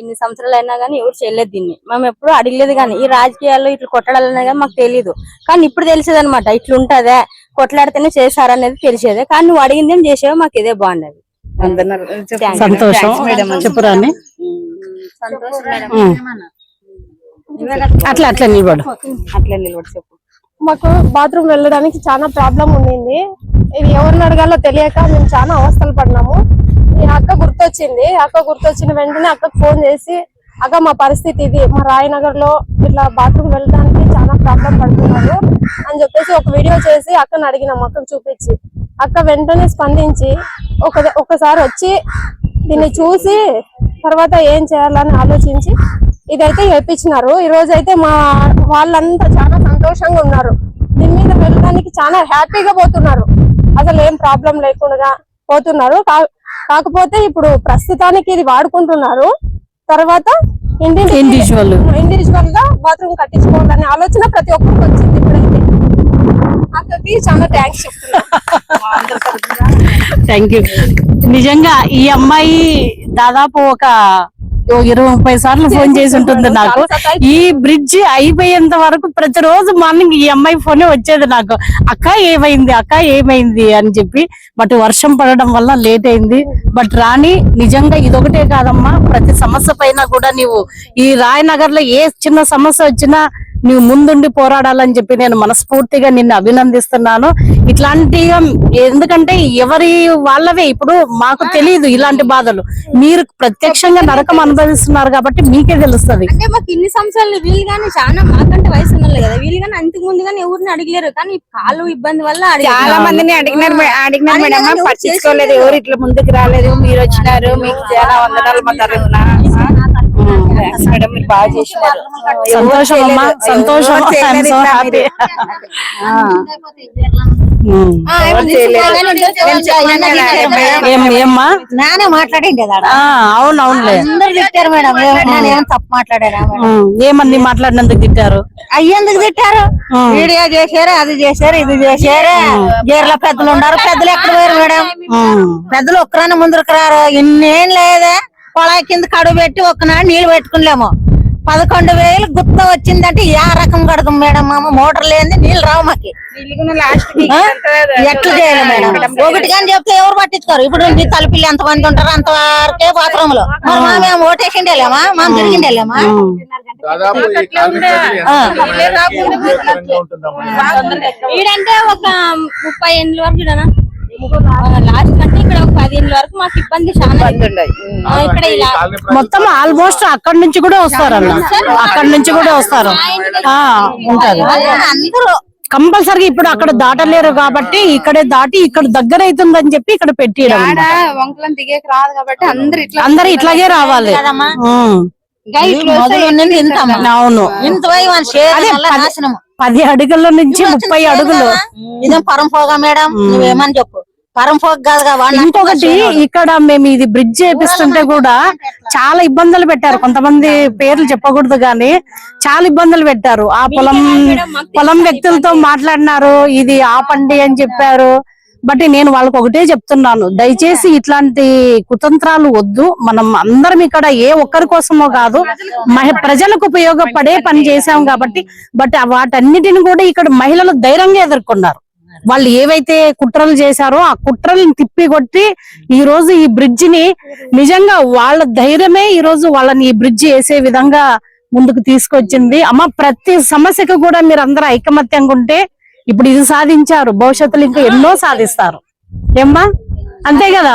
ఇన్ని సంవత్సరాలు అయినా కానీ ఎవరు చేయలేదు దీన్ని. మేము ఎప్పుడు అడగలేదు కానీ ఈ రాజకీయాల్లో ఇట్లా కొట్టడాలన్నా కానీ మాకు తెలియదు కానీ ఇప్పుడు తెలిసేది అనమాట ఇట్లా ఉంటదే కొట్లాడితేనే చేశారనేది తెలిసేదే. కానీ నువ్వు అడిగింది ఏం చేసావో మాకు ఇదే బాగుండదు. సంతోషం. అట్లా అట్లా నిలబడు. అట్లే నిలబడి చెప్పు. మాకు బాత్రూమ్ వెళ్ళడానికి చాలా ప్రాబ్లం ఉండింది. ఇది ఎవరిని అడగాలో తెలియక మేము చాలా అవస్థలు పడినాము. అక్క గుర్తొచ్చింది. అక్క గుర్తొచ్చిన వెంటనే అక్కకు ఫోన్ చేసి అక్క మా పరిస్థితి ఇది. మా రాయనగర్లో ఇట్లా బాత్రూమ్ వెళ్ళడానికి చాలా ప్రాబ్లం పడుతున్నారు అని చెప్పేసి ఒక వీడియో చేసి అక్కను అడిగినాం. అక్కను చూపించి. అక్క వెంటనే స్పందించి ఒక ఒకసారి వచ్చి దీన్ని చూసి తర్వాత ఏం చేయాలని ఆలోచించి ఇదైతే చెప్పించినారు ఈ రోజు అయితే మా వాళ్ళంతా చాలా సంతోషంగా ఉన్నారు. దీని మీద వెళ్ళడానికి చాలా హ్యాపీగా పోతున్నారు. అసలు ఏం ప్రాబ్లం లేకుండా పోతున్నారు. కా- కాకపోతే ఇప్పుడు ప్రస్తుతానికి ఇది వాడుకుంటున్నారు. తర్వాత Individual. ఇండివిజువల్గా బాత్రూమ్ కట్టించుకోవాలనే ఆలోచన ప్రతి ఒక్కరికి వచ్చింది ఇప్పుడైతే. చాలా థ్యాంక్స్ చెప్తున్నా థ్యాంక్ యూ నిజంగా ఈ అమ్మాయి దాదాపు ఒక ఇరవై ముప్పై సార్లు ఫోన్ చేసి ఉంటుంది నాకు. ఈ బ్రిడ్జ్ అయిపోయేంత వరకు ప్రతిరోజు మార్నింగ్ ఈ అమ్మాయి ఫోనే వచ్చేది నాకు. అక్క ఏమైంది? అక్క ఏమైంది? అని చెప్పి. బట్ వర్షం పడడం వల్ల లేట్ అయింది. బట్ రాణి నిజంగా ఇదొకటే కాదమ్మా. ప్రతి సమస్య పైన కూడా నీవు ఈ రాయనగర్లో ఏ చిన్న సమస్య వచ్చినా నీవు ముందుండి పోరాడాలని చెప్పి నేను మనస్ఫూర్తిగా నిన్ను అభినందిస్తున్నాను. ఇట్లాంటి ఎందుకంటే ఎవరి వాళ్ళవే ఇప్పుడు మాకు తెలియదు ఇలాంటి బాధలు. మీరు ప్రత్యక్షంగా నరకం అనుభవిస్తున్నారు కాబట్టి మీకే తెలుస్తది. అంటే మాకు ఇన్ని సంవత్సరాలు వీళ్ళు కానీ చాలా మాకంటే వయసు ఉన్నోళ్ళే కదా. వీళ్ళు కానీ అంతకు ముందు కానీ ఎవరిని అడిగలేరు. కానీ కాలు ఇబ్బంది వల్ల అడిగారు. చాలా మందిని అడిగినారు అడిగినారు అడిగినా మేడం. పట్టించుకోలేదు. ఎవరు ఇట్లా ముందుకు రాలేదు. మీరు వచ్చినారు. మీకు చాలా వందనాలు మా తరఫున మేడం మీరు బాగా సంతోషం అమ్మా. సంతోషం. సో హ్యాపీ నేను మాట్లాడింది అవును అవునులే. అందరు తిట్టారు మేడం. ఏ- నేను ఏం తప్పు మాట్లాడారా మేడం? ఉమ్, ఏమని మాట్లాడినందుకు తిట్టారు? అయ్యేందుకు తిట్టారు. వీడియో చేశారు అది చేశారు ఇది చేశారు. గేర్ల పెద్దలు ఉన్నారు. పెద్దలు ఎక్కడ పోయారు మేడం? పెద్దలు ఒక్కరాని ముందుకు రారు? ఇన్నేం లేదే. పొలాయి కింద కడుగు పెట్టి ఒక్కనాడు నీళ్ళు పెట్టుకునిలేము. పదకొండు వేలు గుత్త వచ్చిందంటే ఏ రకం కడతాం మేడం మామ? మోటార్ లేని నీళ్ళు రావు మాకి. ఇల్లుకున్న లాస్ట్ వీక్ ఆ? అంతా ఎట్లా చేయాలి మేడం? ఒకటి కానీ చెప్తే ఎవరు పట్టించుకోరు? ఇప్పుడు నీ తలపిల్లి ఎంత మంది ఉంటారు? అంత వరకే బాత్రూమ్లో మరి మా మేము ఓటేసిండి వెళ్ళామా మనం తిరిగిండి వెళ్ళామా ఈడంటే ఒక ముప్పై ఏళ్ళ వరకు లాస్ట్ అంటే ఇక్కడ ఒక పది ఏళ్ళ వరకు మాకు ఇబ్బంది చాలా ఇక్కడ ఇలా మొత్తం ఆల్మోస్ట్ అక్కడి నుంచి కూడా వస్తారన్న అక్కడి నుంచి కూడా వస్తారు. ఆ ఉంటది. అందరూ కంపల్సరీ ఇప్పుడు అక్కడ దాటలేరు కాబట్టి ఇక్కడే దాటి ఇక్కడ దగ్గర అవుతుందని చెప్పి ఇక్కడ పెట్టియడం ఆడ వంకలం దిగేకి రాదు కాబట్టి అందరు ఇట్లా అందరు ఇట్లాగే రావాలి. అవును. పది అడుగుల నుంచి ముప్పై అడుగులు. ఇదేం పరం పోగా మేడం? నువ్వేమని చెప్పు. ఇంకొకటి ఇక్కడ మేము ఇది బ్రిడ్జ్ చేపిస్తుంటే కూడా చాలా ఇబ్బందులు పెట్టారు. కొంతమంది పేర్లు చెప్పకూడదు గాని చాలా ఇబ్బందులు పెట్టారు. ఆ పొలం పొలం వ్యక్తులతో మాట్లాడినారు ఇది ఆపండి అని చెప్పారు. బట్ నేను వాళ్ళకి ఒకటే చెప్తున్నాను దయచేసి ఇట్లాంటి కుతంత్రాలు వద్దు. మనం అందరం ఇక్కడ ఏ ఒక్కరి కోసమో కాదు మహి ప్రజలకు ఉపయోగపడే పని చేశాం కాబట్టి బట్ వాటన్నిటిని కూడా ఇక్కడ మహిళలు ధైర్యంగా ఎదుర్కొన్నారు. వాళ్ళు ఏవైతే కుట్రలు చేశారో ఆ కుట్రలను తిప్పి కొట్టి ఈ రోజు ఈ బ్రిడ్జ్ని నిజంగా వాళ్ళ ధైర్యమే ఈ రోజు వాళ్ళని ఈ బ్రిడ్జ్ వేసే విధంగా ముందుకు తీసుకొచ్చింది. అమ్మ ప్రతి సమస్యకు కూడా మీరు అందరూ ఐకమత్యంగా ఉంటే ఇప్పుడు ఇది సాధించారు. భవిష్యత్తులో ఇంకా ఎన్నో సాధిస్తారు. ఏమ్మా? అంతే కదా?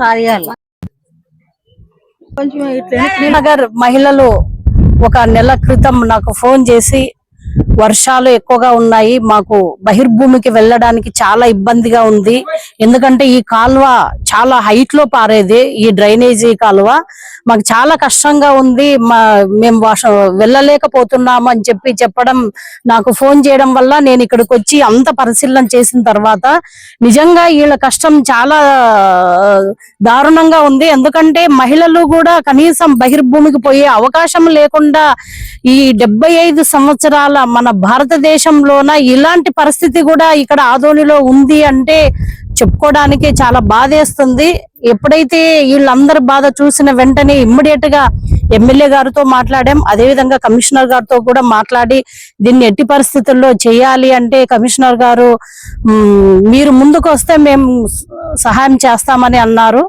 సాధియాలి. నగర్ మహిళలు ఒక నెల క్రితం నాకు ఫోన్ చేసి వర్షాలు ఎక్కువగా ఉన్నాయి. మాకు బహిర్భూమికి వెళ్ళడానికి చాలా ఇబ్బందిగా ఉంది. ఎందుకంటే ఈ కాలువ చాలా హైట్లో పారేది. ఈ డ్రైనేజీ కాలువ మాకు చాలా కష్టంగా ఉంది. మా మేము వర్ష- వెళ్ళలేకపోతున్నాము అని చెప్పి చెప్పడం నాకు ఫోన్ చేయడం వల్ల నేను ఇక్కడికి వచ్చి అంత పరిశీలన చేసిన తర్వాత నిజంగా వీళ్ళ కష్టం చాలా దారుణంగా ఉంది. ఎందుకంటే మహిళలు కూడా కనీసం బహిర్భూమికి పోయే అవకాశం లేకుండా ఈ డెబ్బై ఐదు సంవత్సరాల మన భారతదేశంలోన ఇలాంటి పరిస్థితి కూడా ఇక్కడ ఆదోనిలో ఉంది అంటే చెప్పుకోవడానికి చాలా బాధేస్తుంది. ఎప్పుడైతే వీళ్ళందరి బాధ చూసిన వెంటనే ఇమ్మీడియట్గా ఎమ్మెల్యే గారితో మాట్లాడాం. అదే విధంగా కమిషనర్ గారితో కూడా మాట్లాడి దీన్ని ఎట్టి పరిస్థితుల్లో చేయాలి అంటే కమిషనర్ గారు మీరు ముందుకు వస్తే మేము సహాయం చేస్తామని అన్నారు.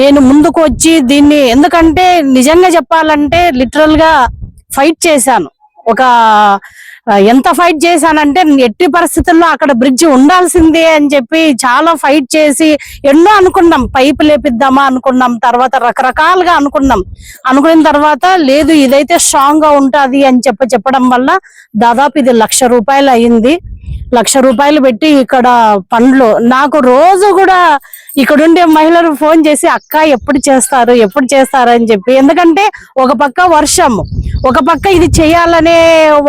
నేను ముందుకు వచ్చి దీన్ని ఎందుకంటే నిజంగా చెప్పాలంటే లిటరల్గా ఫైట్ చేశాను. ఒక ఎంత ఫైట్ చేశానంటే ఎట్టి పరిస్థితుల్లో అక్కడ బ్రిడ్జ్ ఉండాల్సిందే అని చెప్పి చాలా ఫైట్ చేసి ఎన్నో అనుకున్నాం. పైపు లేపిద్దామా అనుకున్నాం. తర్వాత రకరకాలుగా అనుకున్నాం. అనుకున్న తర్వాత లేదు ఇదైతే స్ట్రాంగ్గా ఉంటుంది అని చెప్పి చెప్పడం వల్ల దాదాపు ఇది లక్ష రూపాయలు అయింది. లక్ష రూపాయలు పెట్టి ఇక్కడ పండ్లు. నాకు రోజు కూడా ఇక్కడ ఉండే మహిళలు ఫోన్ చేసి అక్క ఎప్పుడు చేస్తారు? ఎప్పుడు చేస్తారు? అని చెప్పి. ఎందుకంటే ఒక పక్క వర్షం ఒక పక్క ఇది చేయాలనే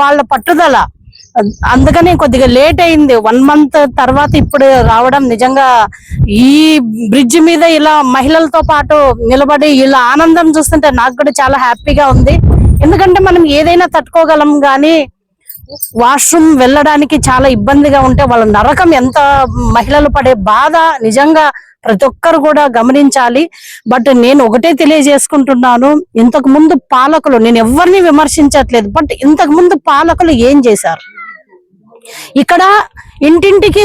వాళ్ళ పట్టుదల. అందుకని కొద్దిగా లేట్ అయింది. వన్ మంత్ తర్వాత ఇప్పుడు రావడం నిజంగా ఈ బ్రిడ్జ్ మీద ఇలా మహిళలతో పాటు నిలబడి ఇలా ఆనందం చూస్తుంటే నాకు కూడా చాలా హ్యాపీగా ఉంది. ఎందుకంటే మనం ఏదైనా తట్టుకోగలం కానీ వాష్రూమ్ వెళ్ళడానికి చాలా ఇబ్బందిగా ఉంటే వాళ్ళ నరకం ఎంత మహిళలు పడే బాధ నిజంగా ప్రతి ఒక్కరు కూడా గమనించాలి. బట్ నేను ఒకటే తెలియజేసుకుంటున్నాను ఇంతకు ముందు పాలకులు నేను ఎవరిని విమర్శించట్లేదు బట్ ఇంతకు ముందు పాలకులు ఏం చేశారు? ఇక్కడ ఇంటింటికి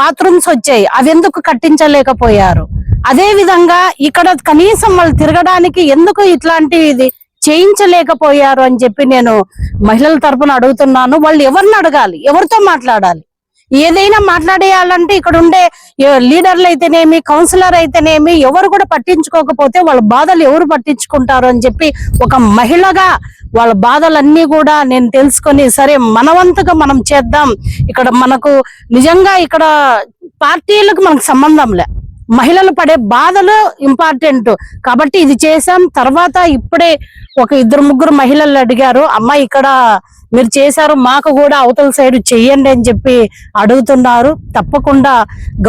బాత్రూమ్స్ వచ్చాయి అవి ఎందుకు కట్టించలేకపోయారు? అదే విధంగా ఇక్కడ కనీసం వాళ్ళు తిరగడానికి ఎందుకు ఇట్లాంటి ఇది చేయించలేకపోయారు అని చెప్పి నేను మహిళల తరపున అడుగుతున్నాను. వాళ్ళు ఎవరిని అడగాలి? ఎవరితో మాట్లాడాలి? ఏదైనా మాట్లాడేయాలంటే ఇక్కడ ఉండే లీడర్లు అయితేనేమి కౌన్సిలర్ అయితేనేమి ఎవరు కూడా పట్టించుకోకపోతే వాళ్ళ బాధలు ఎవరు పట్టించుకుంటారు అని చెప్పి ఒక మహిళగా వాళ్ళ బాధలన్నీ కూడా నేను తెలుసుకొని సరే మనవంతుగా మనం చేద్దాం. ఇక్కడ మనకు నిజంగా ఇక్కడ పార్టీలకు మనకు సంబంధం లే. మహిళలు పడే బాధలు ఇంపార్టెంట్. కాబట్టి ఇది చేసాం తర్వాత ఇప్పుడే ఒక ఇద్దరు ముగ్గురు మహిళలు అడిగారు అమ్మ ఇక్కడ మీరు చేశారు మాకు కూడా అవతల సైడ్ చెయ్యండి అని చెప్పి అడుగుతున్నారు. తప్పకుండా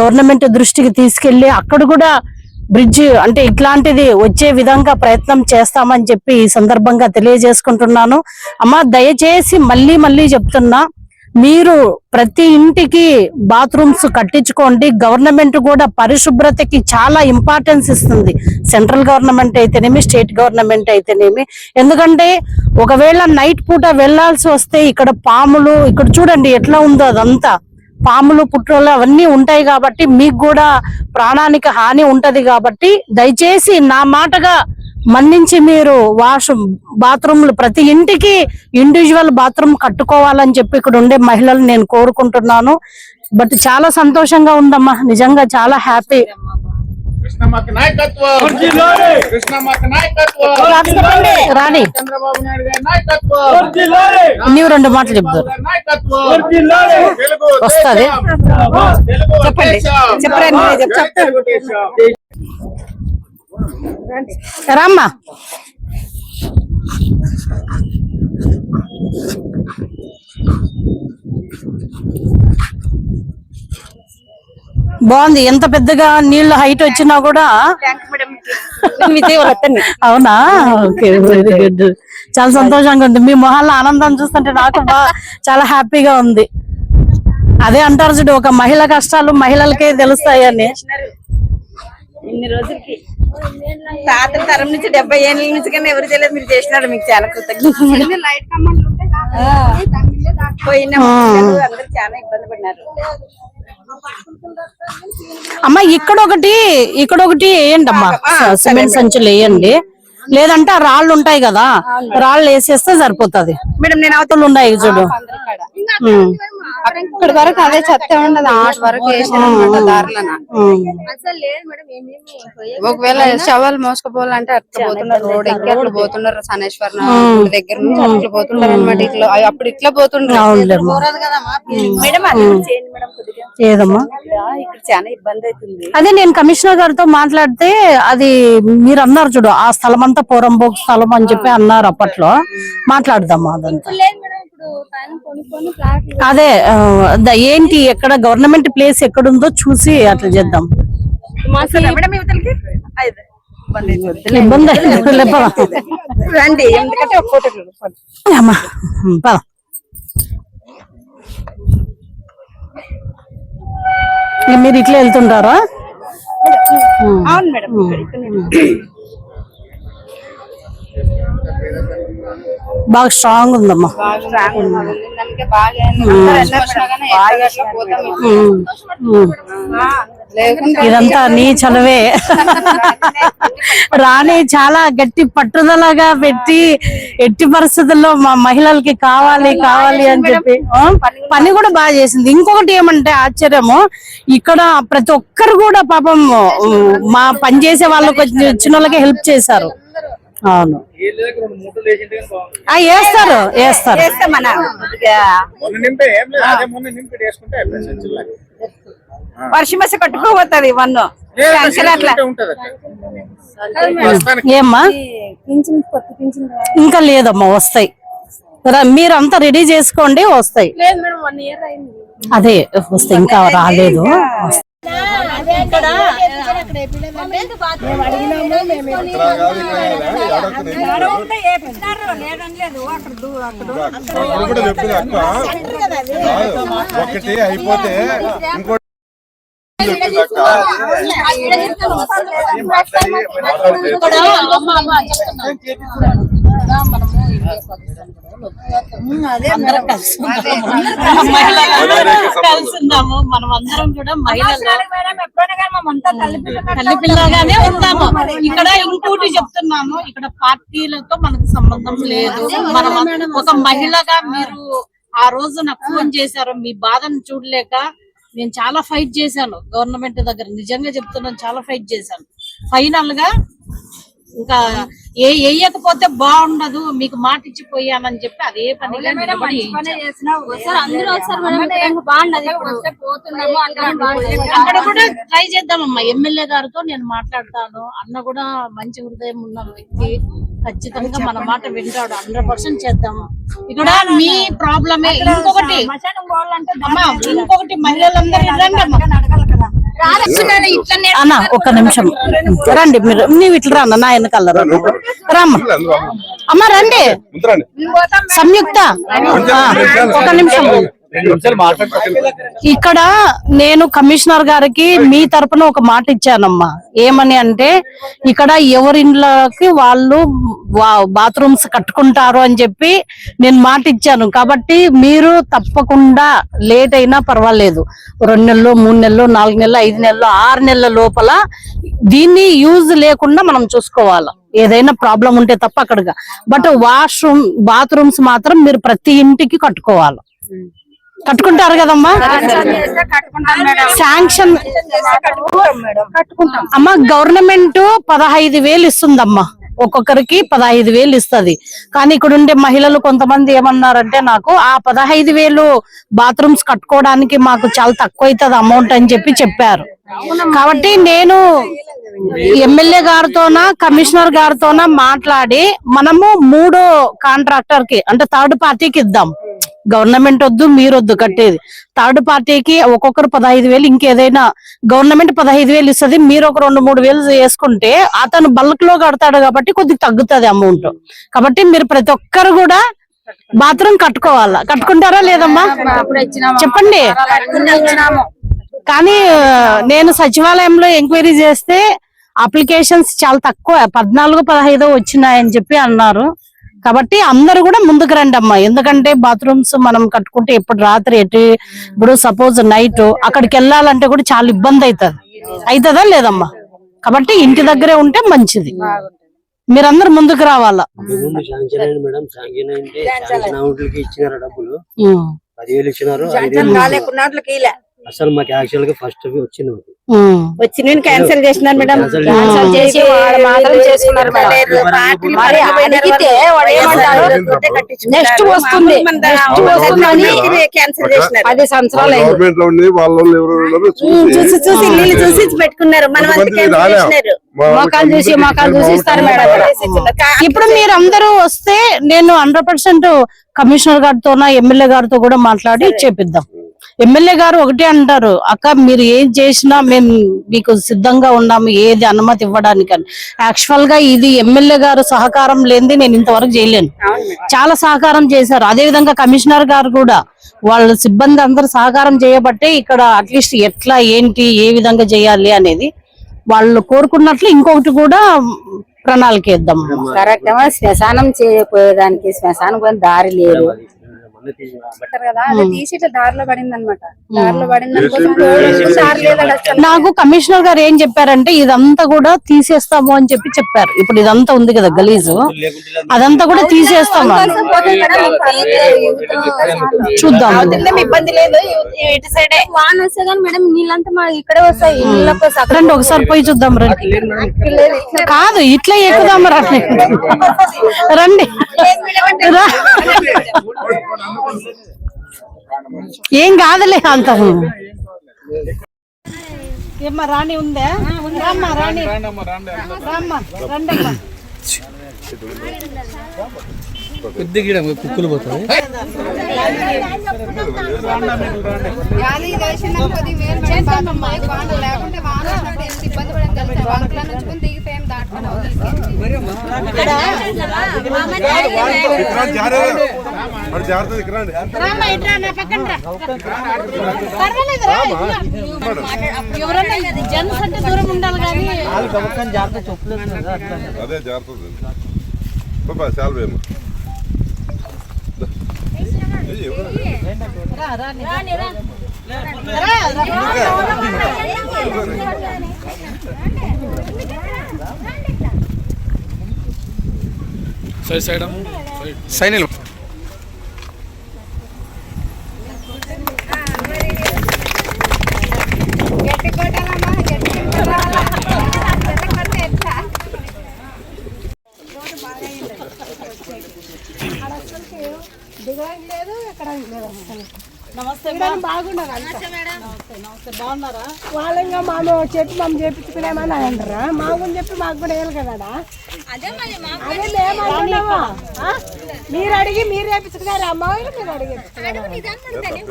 గవర్నమెంట్ దృష్టికి తీసుకెళ్ళి అక్కడ కూడా బ్రిడ్జ్ అంటే ఇట్లాంటిది వచ్చే విధంగా ప్రయత్నం చేస్తామని చెప్పి ఈ సందర్భంగా తెలియజేసుకుంటున్నాను. అమ్మ దయచేసి మళ్ళీ మళ్ళీ చెప్తున్నా మీరు ప్రతి ఇంటికి బాత్రూమ్స్ కట్టించుకోండి. గవర్నమెంట్ కూడా పరిశుభ్రతకి చాలా ఇంపార్టెన్స్ ఇస్తుంది. సెంట్రల్ గవర్నమెంట్ అయితేనేమి స్టేట్ గవర్నమెంట్ అయితేనేమి. ఎందుకంటే ఒకవేళ నైట్ పూట వెళ్ళాల్సి వస్తే ఇక్కడ పాములు ఇక్కడ చూడండి ఎట్లా ఉందో అదంతా. పాములు పుట్రలు అవన్నీ ఉంటాయి కాబట్టి మీకు కూడా ప్రాణానికి హాని ఉంటది కాబట్టి దయచేసి నా మాటగా మన్నించి మీరు వాష్ బాత్రూమ్లు ప్రతి ఇంటికి ఇండివిజువల్ బాత్రూమ్ కట్టుకోవాలని చెప్పి ఇక్కడ ఉండే మహిళలు నేను కోరుకుంటున్నాను. బట్ చాలా సంతోషంగా ఉందమ్మా. నిజంగా చాలా హ్యాపీ. రాణి. నీవు రెండు మాటలు చెప్తారు. వస్తది. తెలుగు చెప్పండి. రామ్మా. బాగుంది. ఎంత పెద్దగా నీళ్ళు హైట్ వచ్చినా కూడా అవునా? ఓకే వెరీ గుడ్ చాలా సంతోషంగా ఉంది. మీ మొహాల్లో ఆనందం చూస్తుంటే నాకు బా- చాలా హ్యాపీగా ఉంది. అదే అంటారు చూడు ఒక మహిళ కష్టాలు మహిళలకే తెలుస్తాయని. ఇన్ని రోజులకి తాతల తరం నుంచి డెబ్బై ఏళ్ళ నుంచి కన్నా ఎవరు చేయలేదు మీరు చేసినారు మీకు చాలా కృతజ్ఞతలు. పోయిన మహిళలు అందరూ చాలా ఇబ్బంది పడినారు. అమ్మ ఇక్కడ ఒకటి ఇక్కడ ఒకటి వేయండి అమ్మా. సిమెంట్ సంచులు వేయండి. లేదంటే ఆ రాళ్ళు ఉంటాయి కదా రాళ్ళు వేసేస్తే సరిపోతది. మేడం నేను అవతల ఉన్నాయి చూడు. అక్కడి వరకు అదే చెత్త ఉండదు ఆట వరకు వేసాను దారులన. ఒకవేళ శవాలు మోసుకుపోవాలంటే అట్లా పోతున్నారు రోడ్ ఎక్కి అట్లా పోతున్నారు సనేశ్వర దగ్గర నుంచి అట్లా పోతుంటారు అనమాట ఇట్లా. అవి అప్పుడు ఇట్లా పోతుండ్రు. ఏదమ్మా? ఇక్కడ చాలా ఇబ్బంది అవుతుంది. అదే నేను కమిషనర్ గారితో మాట్లాడితే అది మీరు అన్నారు చూడు ఆ స్థలం అంతా పోరంబోక్ స్థలం అని చెప్పి అన్నారు అప్పట్లో. మాట్లాడదామా అదంతా? అదే ఏంటి ఎక్కడ గవర్నమెంట్ ప్లేస్ ఎక్కడుందో చూసి అట్లా చేద్దాం. ఇబ్బంది. రండి. ఎందుకంటే మీరు ఇట్లా వెళ్తుంటారా? అవును మేడం బాగా స్ట్రాంగ్ ఉందమ్మా. ఇదంతా నీ చలవే రాణి చాలా గట్టి పట్టుదలగా పెట్టి ఎట్టి పరిస్థితుల్లో మా మహిళలకి కావాలి కావాలి అని చెప్పి పని కూడా బాగా చేసింది. ఇంకొకటి ఏమంటే ఆశ్చర్యము ఇక్కడ ప్రతి ఒక్కరు కూడా పాపం మా పని చేసే వాళ్ళకి వచ్చి- వచ్చిన వాళ్ళకి హెల్ప్ చేశారు. అవును. ఆ, వేస్తారు వేస్తారు మొన్న నింపే ఏం లేదు అదే మొన్న నింపి వేసుకుంటే అయిపోయింది సంచుల్లాగా. వర్షం వచ్చి కట్టుకోబోతుంది వన్ ఏమ్మా? ఇంకా లేదమ్మా వస్తాయి. ర- మీరంతా రెడీ చేసుకోండి వస్తాయి. లేదు మేడం వన్ ఇయర్ అయింది. అదే వస్తాయి ఇంకా రాలేదు. అప్పుడు కూడా చెప్పిన అక్క కాదు, ఒకటి అయిపోతే ఇంకోటి అక్క. కలిసిందాము మనం అందరం కూడా మహిళలు తల్లి పిల్లగానే ఉన్నాము ఇక్కడ ఇంకోటి చెప్తున్నాము ఇక్కడ పార్టీలతో మనకు సంబంధం లేదు. మనం ఒక మహిళగా మీరు ఆ రోజు నాకు ఫోన్ చేశారు. మీ బాధను చూడలేక నేను చాలా ఫైట్ చేశాను. గవర్నమెంట్ దగ్గర నిజంగా చెప్తున్నాను చాలా ఫైట్ చేశాను. ఫైనల్గా ఇంకా ఏ వేయకపోతే బాగుండదు మీకు మాట ఇచ్చి పోయానని చెప్పి అదే నిలబడి అక్కడ కూడా. ట్రై చేద్దామమ్మా. ఎమ్మెల్యే గారితో నేను మాట్లాడతాను. అన్న కూడా మంచి హృదయం ఉన్న వ్యక్తి. ఖచ్చితంగా మన మాట వింటాడు. హండ్రెడ్ పర్సెంట్ చేద్దాము. ఇక్కడ మీ ప్రాబ్లమే ఇంకొకటి. ఇంకొకటి మహిళలందరూ అన్న ఒక్క నిమిషం. రండి మీరు నీవు ఇట్లా రా అన్న నా వెనకాల రా. రామ్మ. అమ్మ రండి. సంయుక్త. ఒక నిమిషం. ఇక్కడ నేను కమిషనర్ గారికి మీ తరపున ఒక మాట ఇచ్చానమ్మా. ఏమని అంటే ఇక్కడ ఎవరి ఇండ్లకి వాళ్ళు బాత్రూమ్స్ కట్టుకుంటారు అని చెప్పి నేను మాట ఇచ్చాను. కాబట్టి మీరు తప్పకుండా లేట్ అయినా పర్వాలేదు. రెండు నెలలు మూడు నెలలు నాలుగు నెలలు ఐదు నెలలు ఆరు నెలల లోపల దీన్ని యూజ్ లేకుండా మనం చూసుకోవాలి. ఏదైనా ప్రాబ్లం ఉంటే తప్ప అక్కడగా బట్ వాష్రూమ్ బాత్రూమ్స్ మాత్రం మీరు ప్రతి ఇంటికి కట్టుకోవాలి. కట్టుకుంటారు కదమ్మా? శాంక్షన్ అమ్మా గవర్నమెంట్ పదహైదు వేలు ఇస్తుందమ్మా. ఒక్కొక్కరికి పదహైదు వేలు ఇస్తది. కానీ ఇక్కడ ఉండే మహిళలు కొంతమంది ఏమన్నారంటే నాకు ఆ పదహైదు వేలు బాత్రూమ్స్ కట్టుకోవడానికి మాకు చాలా తక్కువ అవుతుంది అమౌంట్ అని చెప్పి చెప్పారు. కాబట్టి నేను ఎమ్మెల్యే గారితోన కమిషనర్ గారితోన మాట్లాడి మనము మూడో కాంట్రాక్టర్కి అంటే థర్డ్ పార్టీకి ఇద్దాం. గవర్నమెంట్ వద్దు మీరు వద్దు కట్టేది. థర్డ్ పార్టీకి ఒక్కొక్కరు పదహైదు వేలు ఇంకేదైనా గవర్నమెంట్ పదహైదు వేలు ఇస్తుంది మీరు ఒక రెండు మూడు వేలు వేసుకుంటే అతను బల్క్లో కడతాడు కాబట్టి కొద్దిగా తగ్గుతుంది అమౌంట్. కాబట్టి మీరు ప్రతి ఒక్కరు కూడా బాత్రూమ్ కట్టుకోవాలా? కట్టుకుంటారా లేదమ్మా? చెప్పండి. కానీ నేను సచివాలయంలో ఎంక్వైరీ చేస్తే అప్లికేషన్స్ చాలా తక్కువ పద్నాలుగు పదహైదో వచ్చినాయని చెప్పి అన్నారు. కాబట్టి అందరూ కూడా ముందుకు రండి అమ్మా ఎందుకంటే బాత్రూమ్స్ మనం కట్టుకుంటే ఇప్పుడు రాత్రి ఎటు ఇప్పుడు సపోజ్ నైట్ అక్కడికి వెళ్ళాలంటే కూడా చాలా ఇబ్బంది అవుతుంది అవుతుందా లేదమ్మా? కాబట్టి ఇంటి దగ్గరే ఉంటే మంచిది. మీరందరూ ముందుకు రావాలా? ఇచ్చినారు డబ్బులు. పదివేలు ఇచ్చినారు అసలు మాకు యాక్చువల్గా ఫస్ట్ వచ్చింది మాకు. ఉమ్. వచ్చి నేను క్యాన్సిల్ చేసినారు మేడం. క్యాన్సిల్ చేసి మాత్రం చేసుకున్నారు నెక్స్ట్ వస్తుంది. నెక్స్ట్ క్యాన్సిల్ చేసినారు. పది సంవత్సరాలు గవర్నమెంట్లో వాళ్ళ చూసి చూసి చూసి నీళ్ళు చూసి పెట్టుకున్నారు. మన మోకాలు చూసి మోకాలు చూసి ఇస్తారు మేడం. ఇప్పుడు మీరు అందరూ వస్తే నేను హండ్రెడ్ పర్సెంట్ కమిషనర్ గారితో ఎమ్మెల్యే గారితో కూడా మాట్లాడి చేపిద్దాం ఎమ్మెల్యే గారు ఒకటే అంటారు అక్క మీరు ఏం చేసినా మేము మీకు సిద్ధంగా ఉన్నాము ఏది అనుమతి ఇవ్వడానికి అని యాక్చువల్గా ఇది ఎమ్మెల్యే గారు సహకారం లేనిది నేను ఇంతవరకు చేయలేను. చాలా సహకారం చేశారు. అదే విధంగా కమిషనర్ గారు కూడా వాళ్ళ సిబ్బంది అందరూ సహకారం చేయబట్టే ఇక్కడ అట్లీస్ట్ ఎట్లా ఏంటి ఏ విధంగా చేయాలి అనేది వాళ్ళు కోరుకున్నట్లు ఇంకొకటి కూడా ప్రణాళిక ఇద్దాం కరెక్ట్ శ్మశానం చేయకపోయేదానికి శ్మశానం దారి లేదు. నాకు కమిషనర్ గారు ఏం చెప్పారంటే ఇదంతా కూడా తీసేస్తాము అని చెప్పి చెప్పారు. ఇప్పుడు ఇదంతా ఉంది కదా గలీజు. అదంతా కూడా తీసేస్తాము చూద్దాం. ఇబ్బంది లేదు. ఇటు సైడే వాన వస్తే కానీ మేడం నీళ్ళంతా మా ఇక్కడే వస్తాయి. రండి ఒకసారి పోయి చూద్దాం రండి. కాదు ఇట్లా ఎక్కుదాం రండి. రండి. ఏం కాదులే అంత ఏమ్మా రాణి ఉందా రామ్మా రాణి రామ్మా రండి అవతలికి ఇక్కడ జారే మరి జాగ్రత్త అంటే దూరం ఉండాలి కానీ అదే జాగ్రత్త బాబా చాలా వేమ సైన్ గట్టి నమస్తే బాగున్నారా? వాళ్ళంగా మాము చెప్పి మమ్మల్ని చేపించుకునేమని అంటారా? మాకు చెప్పి మాకు కూడా వేయాలి కదా అదే మేమనుకున్నావా ఆ? మీరు అడిగి మీరు చేపించుకున్నారు? అమ్మాయిలు మీరు అడిగి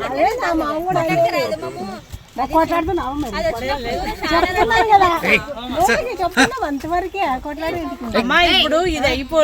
అదే నా మామ. కూడా కొట్లాడుతున్నావా కదా. అంతవరకే కొట్లాడి అమ్మా ఇప్పుడు ఇది అయిపో